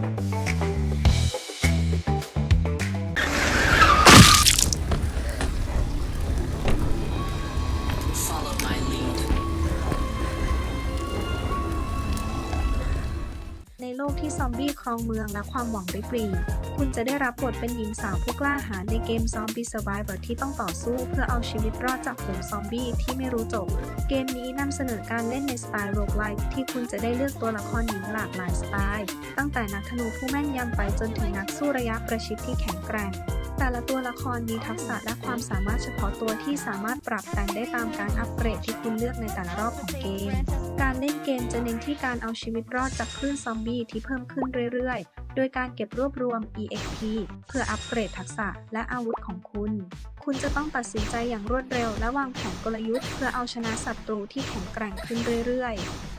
Bye. ในโลกที่ซอมบี้ครองเมืองและความหวังได้ปรี คุณจะได้รับบทเป็นหญิงสาวผู้กล้าหาญในเกมซอมบี้ Survivor ที่ต้องต่อสู้เพื่อเอาชีวิตรอดจากฝูงซอมบี้ที่ไม่รู้จบ เกมนี้นำเสนอการเล่นในสไตล์โรกไลท์ที่คุณจะได้เลือกตัวละครหญิงหลากหลายสไตล์ ตั้งแต่นักธนูผู้แม่นยำไปจนถึงนักสู้ระยะประชิดที่แข็งแกร่ง แต่ละตัวละครมีทักษะและความสามารถเฉพาะตัวที่สามารถปรับแต่งได้ตามการอัปเกรดที่คุณเลือกในแต่ละรอบของเกม การเล่นเกมจะเน้นที่การเอาชีวิตรอดจากคลื่นซอมบี้ที่เพิ่มขึ้นเรื่อยๆ โดยการเก็บรวบรวม EXP เพื่ออัปเกรดทักษะและอาวุธของคุณ คุณจะต้องตัดสินใจอย่างรวดเร็ว และวางแผนกลยุทธ์เพื่อเอาชนะศัตรูที่แข็งแกร่งขึ้นเรื่อยๆ